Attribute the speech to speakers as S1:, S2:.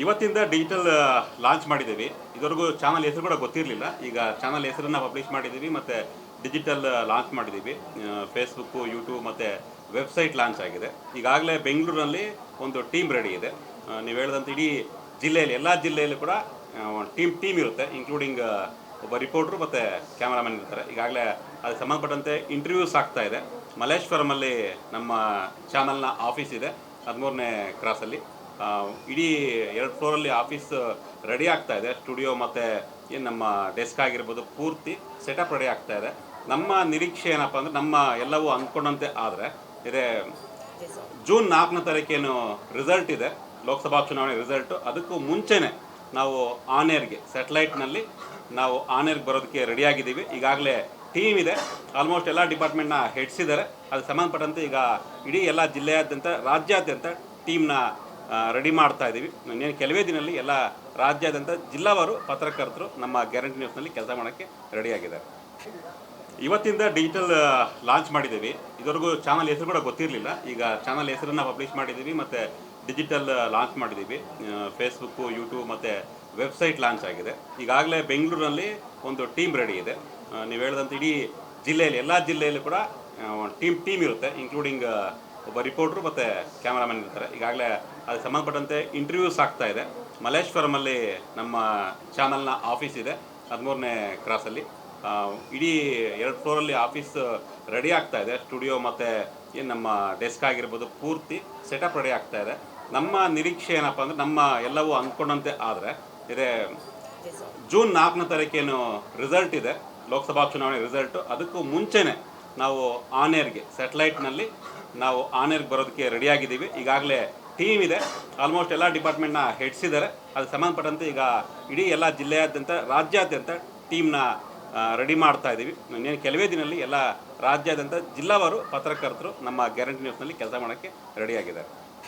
S1: ಇವತ್ತಿಂದ digital launch ಮಾಡಿದ್ದೀವಿ. ಇದುವರೆಗೂ ಚಾನಲ್ ಹೆಸರು ಕೂಡ ಗೊತ್ತಿರಲಿಲ್ಲ. ಈಗ ಚಾನಲ್ ಹೆಸರನ್ನು ಪಬ್ಲಿಷ್ ಮಾಡಿದ್ದೀವಿ ಮತ್ತು ಡಿಜಿಟಲ್ ಲಾಂಚ್ ಮಾಡಿದ್ದೀವಿ. ಫೇಸ್ಬುಕ್ಕು ಯೂಟ್ಯೂಬ್ ಮತ್ತು ವೆಬ್ಸೈಟ್ ಲಾಂಚ್ ಆಗಿದೆ. ಈಗಾಗಲೇ ಬೆಂಗಳೂರಿನಲ್ಲಿ ಒಂದು ಟೀಮ್ ರೆಡಿ ಇದೆ. ನೀವು ಹೇಳಿದಂಥ ಇಡೀ ಜಿಲ್ಲೆಯಲ್ಲಿ, ಎಲ್ಲ ಜಿಲ್ಲೆಯಲ್ಲೂ ಕೂಡ ಟೀಮ್ ಟೀಮ್ ಇರುತ್ತೆ ಇನ್ಕ್ಲೂಡಿಂಗ್ ಒಬ್ಬ ರಿಪೋರ್ಟ್ರು ಮತ್ತು ಕ್ಯಾಮರಾಮನ್ ಇರ್ತಾರೆ. ಈಗಾಗಲೇ ಅದಕ್ಕೆ ಸಂಬಂಧಪಟ್ಟಂತೆ ಇಂಟರ್ವ್ಯೂಸ್ ಆಗ್ತಾ ಇದೆ. ಮಲ್ಲೇಶ್ವರಮಲ್ಲಿ ನಮ್ಮ ಚಾನಲ್ನ ಆಫೀಸ್ ಇದೆ. ಹದಿಮೂರನೇ ಕ್ರಾಸಲ್ಲಿ ಇಡೀ ಎರಡು ಫ್ಲೋರಲ್ಲಿ ಆಫೀಸ್ ರೆಡಿ ಆಗ್ತಾ ಇದೆ. ಸ್ಟುಡಿಯೋ ಮತ್ತು ಏನು ನಮ್ಮ ಡೆಸ್ಕ್ ಆಗಿರ್ಬೋದು ಪೂರ್ತಿ ಸೆಟಪ್ ರೆಡಿ ಆಗ್ತಾ ಇದೆ. ನಮ್ಮ ನಿರೀಕ್ಷೆ ಏನಪ್ಪ ಅಂದರೆ ನಮ್ಮ ಎಲ್ಲವೂ ಅಂದ್ಕೊಂಡಂತೆ ಆದರೆ ಇದೇ ಜೂನ್ ನಾಲ್ಕನೇ ತಾರೀಕೇನು ರಿಸಲ್ಟ್ ಇದೆ, ಲೋಕಸಭಾ ಚುನಾವಣೆ ರಿಸಲ್ಟು ಅದಕ್ಕೂ ಮುಂಚೆನೇ ನಾವು ಆನೇರ್ಗೆ ಸ್ಯಾಟಲೈಟ್ನಲ್ಲಿ ನಾವು ಆನೇರ್ಗೆ ಬರೋದಕ್ಕೆ ರೆಡಿಯಾಗಿದ್ದೀವಿ ಈಗಾಗಲೇ ಟೀಮ್ ಇದೆ. ಆಲ್ಮೋಸ್ಟ್ ಎಲ್ಲ ಡಿಪಾರ್ಟ್ಮೆಂಟ್ನ ಹೆಡ್ಸಿದ್ದಾರೆ ಅದಕ್ಕೆ ಸಂಬಂಧಪಟ್ಟಂತೆ ಈಗ ಇಡೀ ಎಲ್ಲ ಜಿಲ್ಲೆಯಾದ್ಯಂತ, ರಾಜ್ಯಾದ್ಯಂತ ಟೀಮ್ನ ರೆಡಿ ಮಾಡ್ತಾ ಇದ್ದೀವಿ ಇನ್ನೇನು ಕೆಲವೇ ದಿನದಲ್ಲಿ ಎಲ್ಲ ರಾಜ್ಯಾದ್ಯಂತ ಜಿಲ್ಲಾವಾರು ಪತ್ರಕರ್ತರು ನಮ್ಮ ಗ್ಯಾರಂಟಿ ನ್ಯೂಸ್ನಲ್ಲಿ ಕೆಲಸ ಮಾಡೋಕ್ಕೆ ರೆಡಿಯಾಗಿದ್ದಾರೆ ಇವತ್ತಿಂದ ಡಿಜಿಟಲ್ ಲಾಂಚ್ ಮಾಡಿದ್ದೀವಿ. ಇದುವರೆಗೂ ಚಾನಲ್ ಹೆಸರು ಕೂಡ ಗೊತ್ತಿರಲಿಲ್ಲ. ಈಗ ಚಾನಲ್ ಹೆಸರನ್ನು ಪಬ್ಲಿಷ್ ಮಾಡಿದ್ದೀವಿ ಮತ್ತು ಡಿಜಿಟಲ್ ಲಾಂಚ್ ಮಾಡಿದ್ದೀವಿ. ಫೇಸ್ಬುಕ್ಕು ಯೂಟ್ಯೂಬ್ ಮತ್ತು ವೆಬ್ಸೈಟ್ ಲಾಂಚ್ ಆಗಿದೆ. ಈಗಾಗಲೇ ಬೆಂಗಳೂರಿನಲ್ಲಿ ಒಂದು ಟೀಮ್ ರೆಡಿ ಇದೆ. ನೀವು ಹೇಳಿದಂತೆ ಇಡೀ ಜಿಲ್ಲೆಯಲ್ಲಿ, ಎಲ್ಲ ಜಿಲ್ಲೆಯಲ್ಲೂ ಕೂಡ ಟೀಮ್ ಟೀಮ್ ಇರುತ್ತೆ ಇನ್ಕ್ಲೂಡಿಂಗ್ ಒಬ್ಬ ರಿಪೋರ್ಟ್ರು ಮತ್ತು ಕ್ಯಾಮ್ರಾಮನ್ ಇರ್ತಾರೆ. ಈಗಾಗಲೇ ಅದಕ್ಕೆ ಸಂಬಂಧಪಟ್ಟಂತೆ ಇಂಟರ್ವ್ಯೂಸ್ ಆಗ್ತಾ ಇದೆ. ಮಲ್ಲೇಶ್ವರಮಲ್ಲಿ ನಮ್ಮ ಚಾನಲ್ನ ಆಫೀಸ್ ಇದೆ. ಹದಿಮೂರನೇ ಕ್ರಾಸಲ್ಲಿ ಇಡೀ ಎರಡು ಫ್ಲೋರಲ್ಲಿ ಆಫೀಸ್ ರೆಡಿ ಆಗ್ತಾ ಇದೆ. ಸ್ಟುಡಿಯೋ ಮತ್ತು ಏನು ನಮ್ಮ ಡೆಸ್ಕ್ ಆಗಿರ್ಬೋದು ಪೂರ್ತಿ ಸೆಟಪ್ ರೆಡಿ ಆಗ್ತಾ ಇದೆ. ನಮ್ಮ ನಿರೀಕ್ಷೆ ಏನಪ್ಪ ಅಂದರೆ ನಮ್ಮ ಎಲ್ಲವೂ ಅಂದ್ಕೊಂಡಂತೆ ಆದರೆ ಇದೇ ಜೂನ್ ನಾಲ್ಕನೇ ತಾರೀಕೇನು ರಿಸಲ್ಟ್ ಇದೆ. ಲೋಕಸಭಾ ಚುನಾವಣೆ ರಿಸಲ್ಟು ಅದಕ್ಕೂ ಮುಂಚೆನೇ ನಾವು ಆನ್ ಏರ್ಗೆ ಸ್ಯಾಟಲೈಟ್ನಲ್ಲಿ ನಾವು ಆನ್ ಏರ್ಗೆ ಬರೋದಕ್ಕೆ ರೆಡಿಯಾಗಿದ್ದೀವಿ ಈಗಾಗಲೇ ಟೀಮ್ ಇದೆ. ಆಲ್ಮೋಸ್ಟ್ ಎಲ್ಲ ಡಿಪಾರ್ಟ್ಮೆಂಟ್ನ ಹೆಡ್ಸ್ ಇದ್ದಾರೆ. ಅದಕ್ಕೆ ಸಂಬಂಧಪಟ್ಟಂತೆ ಈಗ ಇಡೀ ಎಲ್ಲ ಜಿಲ್ಲೆಯಾದ್ಯಂತ, ರಾಜ್ಯಾದ್ಯಂತ ಟೀಮ್ನ ರೆಡಿ ಮಾಡ್ತಾ ಇದ್ದೀವಿ. ಇನ್ನೇನು ಕೆಲವೇ ದಿನದಲ್ಲಿ ಎಲ್ಲ ರಾಜ್ಯಾದ್ಯಂತ ಜಿಲ್ಲಾವಾರು ಪತ್ರಕರ್ತರು ನಮ್ಮ ಗ್ಯಾರಂಟಿ ನ್ಯೂಸ್ನಲ್ಲಿ ಕೆಲಸ ಮಾಡೋಕ್ಕೆ ರೆಡಿಯಾಗಿದ್ದಾರೆ